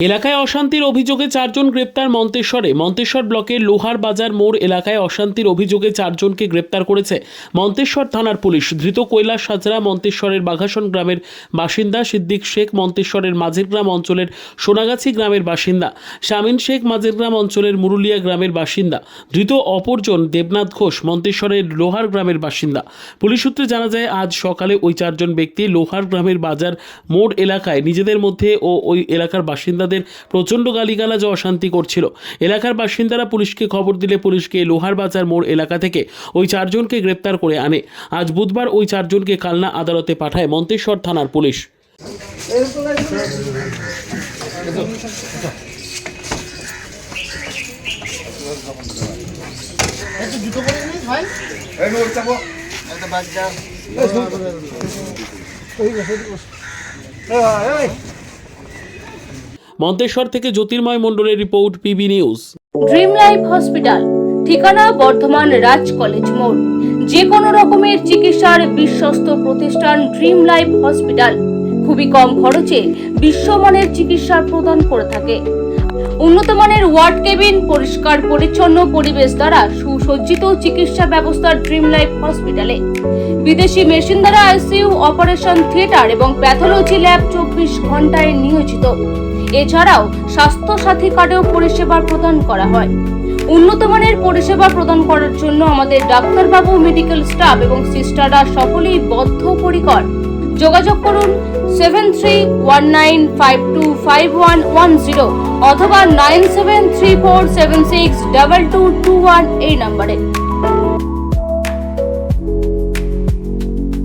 এলাকায় অশান্তির অভিযোগে চারজন গ্রেপ্তার মন্তেশ্বরে। মন্তেশ্বর ব্লকের লোহার বাজার মোড় এলাকায় অশান্তির অভিযোগে চারজনকে গ্রেপ্তার করেছে মন্তেশ্বর থানার পুলিশ। ধৃত কৈলাস সাজরা মন্তেশ্বরের বাঘাসন গ্রামের বাসিন্দা, সিদ্দিক শেখ মন্তেশ্বরের মাঝেরগ্রাম অঞ্চলের সোনাগাছি গ্রামের বাসিন্দা শামিন শেখ মাঝেরগ্রাম অঞ্চলের মুরুলিয়া গ্রামের বাসিন্দা। ধৃত অপরজন দেবনাথ ঘোষ মন্তেশ্বরের লোহার গ্রামের বাসিন্দা। পুলিশ সূত্রে জানা যায়, আজ সকালে ওই চারজন ব্যক্তি লোহার গ্রামের বাজার মোড় এলাকায় নিজেদের মধ্যে ও ওই এলাকার বাসিন্দাদের প্রচণ্ড গালিগালাজ অশান্তি করছিল। এলাকার বাসিন্দারা পুলিশকে খবর দিলে পুলিশকে লোহার বাজার মোড় এলাকা থেকে ওই চারজনকে গ্রেপ্তার করে আনে। আজ বুধবার ওই চারজনকে কালনা আদালতে পাঠায় মন্তেশ্বর থানার পুলিশ। মন্তেশ্বর থেকে জ্যোতির্ময় মণ্ডলের report PB news. Dream life hospital, ঠিকানা বর্ধমান রাজ কলেজ মোড়। যে কোনো রকমের চিকিৎসার বিশ্বস্ত প্রতিষ্ঠান ড্রিম লাইফ হসপিটাল। খুবই কম খরচে বিশ্বমানের চিকিৎসা প্রদান করে থাকে। উন্নত মানের ওয়ার্ড কেবিন, পরিষ্কার পরিচ্ছন্ন পরিবেশ দ্বারা সুসজ্জিত চিকিৎসা ব্যবস্থা ড্রিম লাইফ হসপিটালে। বিদেশি মেশিন দ্বারা আইসিইউ, অপারেশন থিয়েটার এবং প্যাথোলজি ল্যাব চব্বিশ ঘন্টায় নিয়োজিত। এছাড়াও স্বাস্থ্য সাথী কার্ডেও পরিষেবা প্রদান করা হয়। উন্নত মানের পরিষেবা প্রদান করার জন্য আমাদের ডাক্তারবাবু মেডিকেল স্টাফ এবং সিস্টাররা সকলেই বদ্ধপরিকর। যোগাযোগ করুন seven three one nine five two five one one zero অথবা nine seven three four seven six double two two one এই নম্বরে।